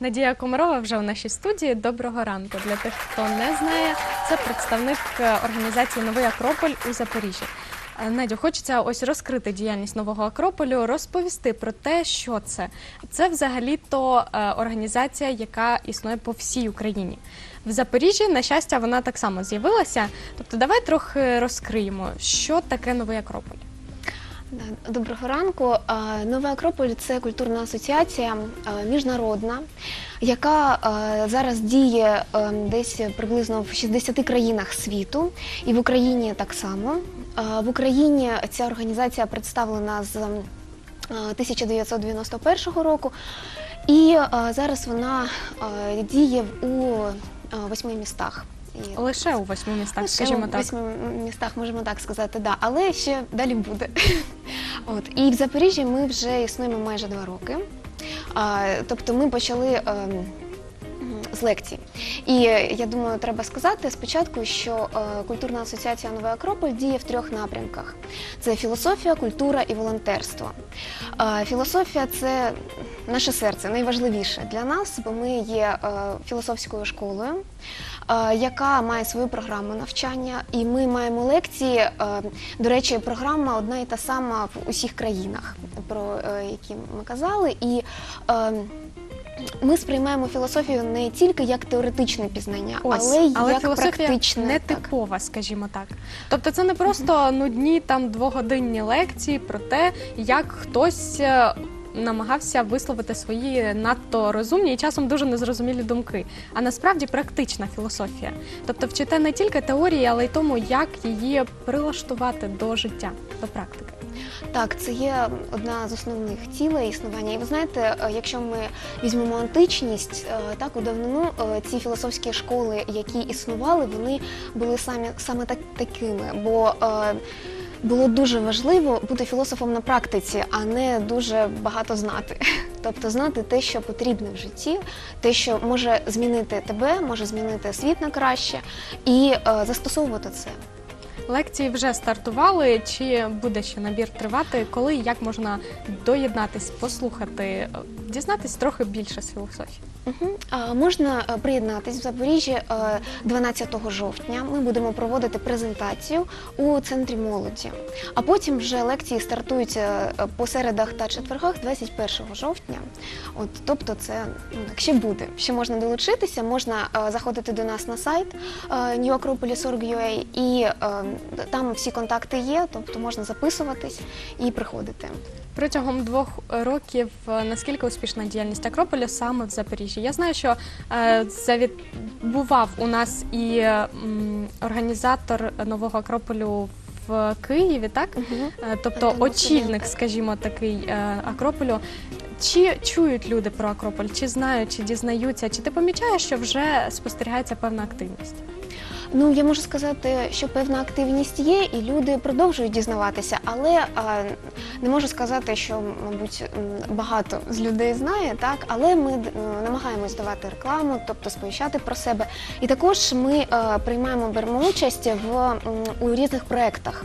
Надія Комарова вже у нашій студії. Доброго ранку. Для тих, хто не знає, це представник е, організації Новий Акрополь у Запоріжжі. Е, Надю, хочеться ось розкрити діяльність нового Акрополю, розповісти про те, що це. Це взагалі-то е, організація, яка існує по всій Україні. В Запоріжжі, на щастя, вона так само з'явилася. Тобто, давай трохи розкриємо, що таке новий Акрополь. Доброго ранку. Нова Акрополь це культурна асоціація міжнародна, яка зараз діє десь приблизно в 60 країнах світу, і в Україні так само. В Україні ця організація представлена з е, 1991 року, і зараз вона діє у восьми містах. І Лише у восьми містах, Лише скажімо у восьми містах можемо так сказати, да. але ще далі буде. От і в Запоріжжі ми вже існуємо майже два роки. А, тобто ми почали. ем, з лекцій. І е, я думаю, треба сказати спочатку, що е, культурна асоціація Новий Акрополь діє в трьох напрямках: це філософія, культура і волонтерство. Е, філософія це наше серце, найважливіше для нас, бо ми є е, філософською школою, яка має свою програму навчання, і ми маємо лекції. е, До речі, програма одна і та сама в усіх країнах, про е, які ми казали. І е, ми сприймаємо філософію не тільки як теоретичне пізнання, Ось, але, як філософія практичне. не так. типова, скажімо так. Тобто це не просто нудні там двогодинні лекції про те, як хтось е, намагався висловити свої надто розумні і часом дуже незрозумілі думки, а насправді практична філософія. Тобто вчите не тільки теорії, але й тому, як її прилаштувати до життя, до практики. Так, це є одна з основних цілей існування. І ви знаєте, е, якщо ми візьмемо античність, е, так у давнину е, ці філософські школи, які існували, вони були самі саме так, такими. Бо було дуже важливо бути філософом на практиці, а не дуже багато знати. Тобто знати те, що потрібно в житті, те, що може змінити тебе, може змінити світ на краще, і е, застосовувати це. Лекції вже стартували. Чи буде ще набір тривати? Коли і як можна доєднатись, послухати, е, дізнатись трохи більше з філософії? Угу. Можна е, приєднатись в Запоріжжі е, 12 жовтня. Ми будемо проводити презентацію у центрі молоді. А потім вже лекції стартують е, по середах та четвергах 21 жовтня. От, тобто, це ну, так, ще буде. Ще можна долучитися, можна е, заходити до нас на сайт е, newacropolis.org.ua і е, там всі контакти є, тобто можна записуватись і приходити. Протягом двох років е, наскільки успішна діяльність Акрополя саме в Запоріжжі? Я знаю, що е, завід... бував у нас і організатор нового Акрополю в Києві, так? Е, Тобто очільник, скажімо, такий Акрополю. Чи чують люди про Акрополь, чи знають, чи дізнаються, чи ти помічаєш, що вже спостерігається певна активність? Ну, я можу сказати, що певна активність є, і люди продовжують дізнаватися, але а, не можу сказати, що, мабуть, багато з людей знає, так, але ми намагаємось давати рекламу, тобто сповіщати про себе. І також ми е, приймаємо, беремо участь в, у різних проєктах.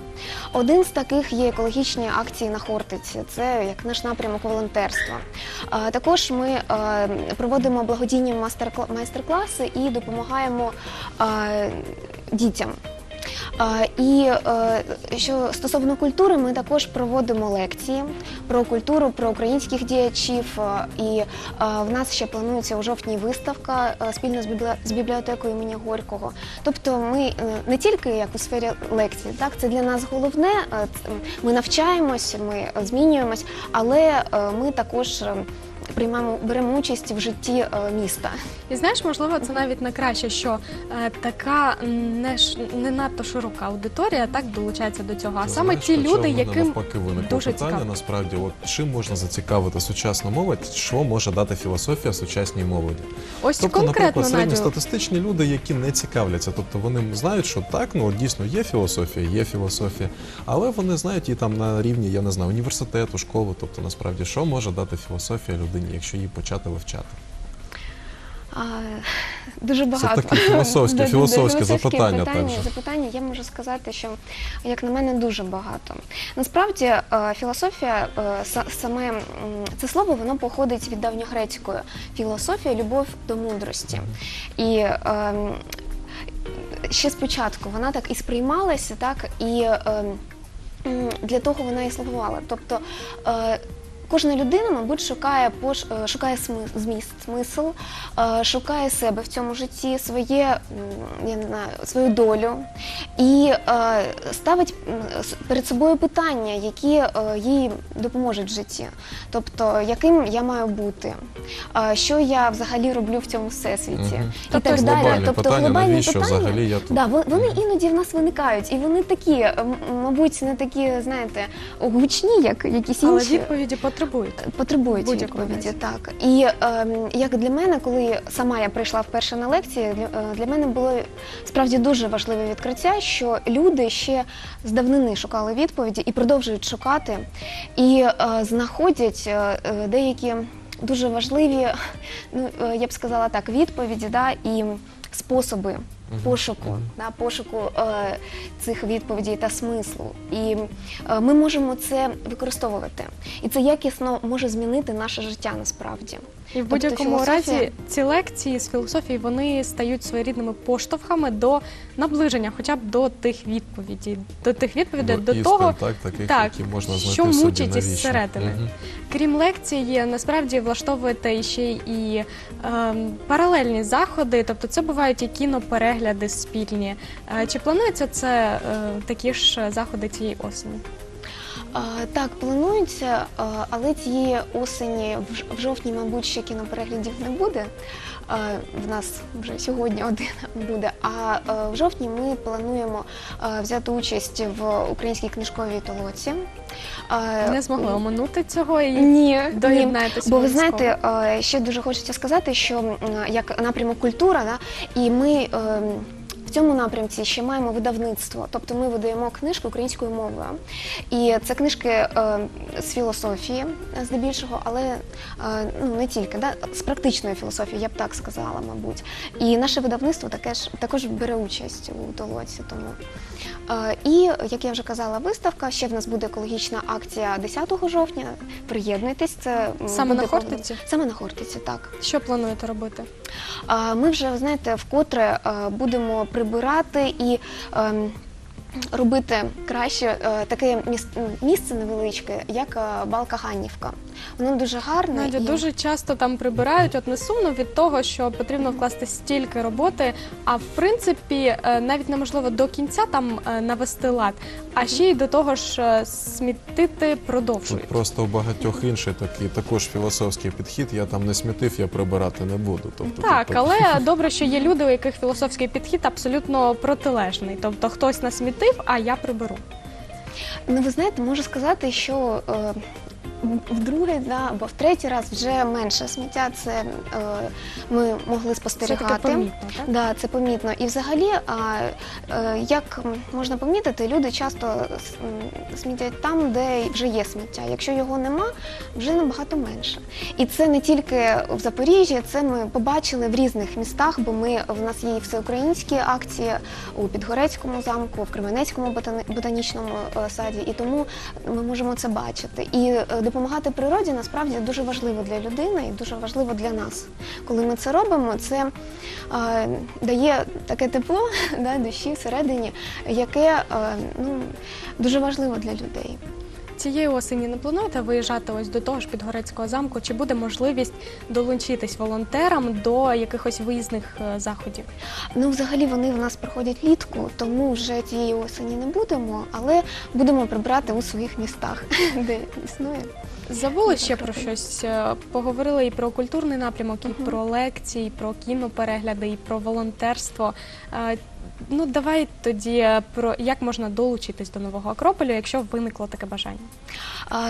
Один з таких є екологічні акції на Хортиці, це як наш напрямок волонтерства. Е, Також ми е, проводимо благодійні майстер-класи і допомагаємо е, дітям. І е, що стосовно культури, ми також проводимо лекції про культуру, про українських діячів. Е, І е, в нас ще планується у жовтні виставка спільно з біблі- бібліотекою імені Горького. Тобто, ми не тільки як у сфері лекцій, так це для нас головне. Ми навчаємось, ми змінюємось, але ми також приймаємо беремо участь в житті е, міста. І знаєш, можливо, це навіть не краще, що е, така не, ш- не надто широка аудиторія так долучається до цього. А Ти саме знаєш, ті люди, яким навпаки виникло дуже питання, цікаво. насправді, от чим можна зацікавити сучасну молодь, що може дати філософія сучасній молоді? ось Тобто, конкретно наприклад, середньостатистичні люди, які не цікавляться, тобто вони знають, що так, ну дійсно є філософія, є філософія, але вони знають її там на рівні, я не знаю, університету, школи. Тобто, насправді, що може дати філософія людині, якщо її почати вивчати? А, дуже Це багато. таке філософське, да, да, філософське філософське запитання питання, запитання. Я можу сказати, що як на мене дуже багато. Насправді е, філософія, е, саме це слово, воно походить від давньогрецької філософія, любов до мудрості. І ем, ще спочатку вона так і сприймалася, так і ем, для того вона і слугувала. Тобто е, кожна людина, мабуть, шукає пош, е, шукає зміст, смисл, е, шукає себе в цьому житті, своє я не знаю, свою долю і е, ставить перед собою питання, які їй допоможуть в житті. Тобто, яким я маю бути, що я взагалі роблю в цьому всесвіті, Мгм. і Тобто так далі. глобальні Тобто питання, глобальні навіщо питання, взагалі я тут? Да, вон- вони іноді в нас виникають, і вони такі, мабуть, не такі, знаєте, гучні, як якісь інші. Але відповіді потребують. Потребують Будь-якому відповіді, так. І ем, як для мене, коли сама я прийшла вперше на лекції, для, е, для мене було справді дуже важливе відкриття, що люди ще з давнини шукали відповіді і продовжують шукати, і е, знаходять е, е, деякі дуже важливі, ну е, я б сказала так, відповіді, да, і способи. Пошуку, да, пошуку е, цих відповідей та смислу, і е, ми можемо це використовувати, і це якісно може змінити наше життя насправді. І в Тобто будь-якому філософія- разі ці лекції з філософії вони стають своєрідними поштовхами до наближення, хоча б до тих відповідей, до тих відповідей, до, істин, того, так, таких, так, які можна знайти що в собі, мучить із середини. Крім лекцій, насправді влаштовуєте ще і ем, паралельні заходи, тобто це бувають і кіноперегляди спільні. Е, чи планується це е, такі ж заходи цієї осені? Так, планується, але цієї осені в жовтні, мабуть, ще кінопереглядів не буде. В нас вже сьогодні один буде. А е, в жовтні ми плануємо взяти участь в українській книжковій толоці. Не змогли оминути цього і Ні, ні. Бо ви знаєте, ще дуже хочеться сказати, що як напрямок культура, да, і ми ем, в цьому напрямці ще маємо видавництво. Тобто ми видаємо книжки українською мовою. І це книжки е, з філософії, е, здебільшого, але е, ну не тільки, да, з практичної філософії, я б так сказала, мабуть. І наше видавництво також, також бере участь у толоці. Тому. Е, І, як я вже казала, виставка. Ще в нас буде екологічна акція 10 жовтня. Приєднуйтесь. Це Саме буде на Хортиці? Саме на Хортиці, так. Що плануєте робити? А, Ми вже, знаєте, вкотре е, будемо прибирати і. ем, Робити краще е, таке місце невеличке, як е, Балка Ганнівка. Воно дуже гарне. Надя, і... дуже часто там прибирають, от не сумно від того, що потрібно вкласти стільки роботи, а в принципі е, навіть неможливо до кінця там навести лад, а ще й до того ж смітити Тут просто у багатьох інший такий також філософський підхід. Я там не смітив, я прибирати не буду. Тобто Так, тут але добре, що є люди, у яких філософський підхід абсолютно протилежний. Тобто хтось насмітив, а я приберу. Ну, ви знаєте, можу сказати, що е, вдруге да, або в третій раз вже менше сміття. Це е, ми могли спостерігати. таке помітно, так? Да, це помітно. І взагалі, а, е, як можна помітити, люди часто смітять там, де вже є сміття. Якщо його нема, вже набагато менше. І це не тільки в Запоріжжі, це ми побачили в різних містах, бо ми в нас є і всеукраїнські акції у Підгорецькому замку, в Кременецькому ботанічному е, саді, і тому ми можемо це бачити. І е, допомагати природі насправді дуже важливо для людини і дуже важливо для нас. Коли ми це робимо, це е, дає таке тепло да, душі всередині, яке е, ну, дуже важливо для людей. Цієї осені не плануєте виїжджати ось до того ж Підгорецького замку? Чи буде можливість долучитись волонтерам до якихось виїзних е, заходів? Ну, взагалі вони в нас проходять літку, тому вже цієї осені не будемо, але будемо прибрати у своїх містах, де існує. Забули ще про щось? Е, Поговорили і про культурний напрямок, і про лекції, і про кіноперегляди, і про волонтерство. Е, ну давай тоді е, про як можна долучитись до нового Акрополю, якщо виникло таке бажання.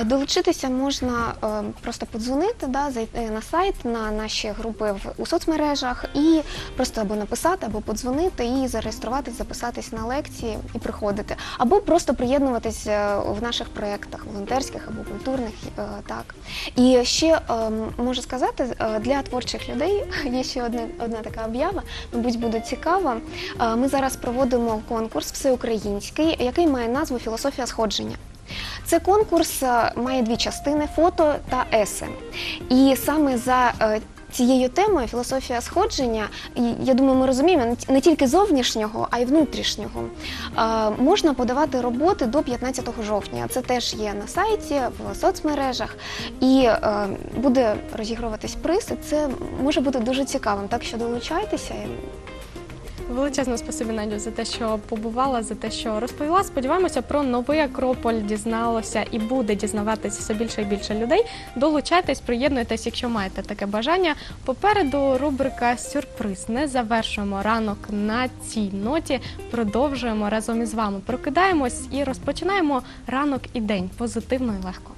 Долучитися можна е, просто подзвонити, да, зайти на сайт, на наші групи в у соцмережах і просто або написати, або подзвонити і зареєструватись, записатись на лекції і приходити, або просто приєднуватись е, в наших проєктах волонтерських або культурних. е, Так і ще е, можу сказати, е, для творчих людей є ще одне, одна така об'ява, мабуть, буде цікава. Е, Ми зараз проводимо конкурс всеукраїнський, який має назву Філософія сходження. Це конкурс е, має дві частини фото та есе. І саме за е, цією темою філософія сходження, я думаю, ми розуміємо не тільки зовнішнього, а й внутрішнього. Е, Можна подавати роботи до 15 жовтня. Це теж є на сайті, в соцмережах, і буде розігруватись приз. Це може бути дуже цікавим. Так що долучайтеся. Величезне спасибі, Надю, за те, що побувала, за те, що розповіла. Сподіваємося, про новий Акрополь дізналося і буде дізнаватися все більше і більше людей. Долучайтесь, приєднуйтесь, якщо маєте таке бажання. Попереду рубрика Сюрприз. Не завершуємо ранок на цій ноті. Продовжуємо разом із вами. Прокидаємось і розпочинаємо ранок і день позитивно і легко.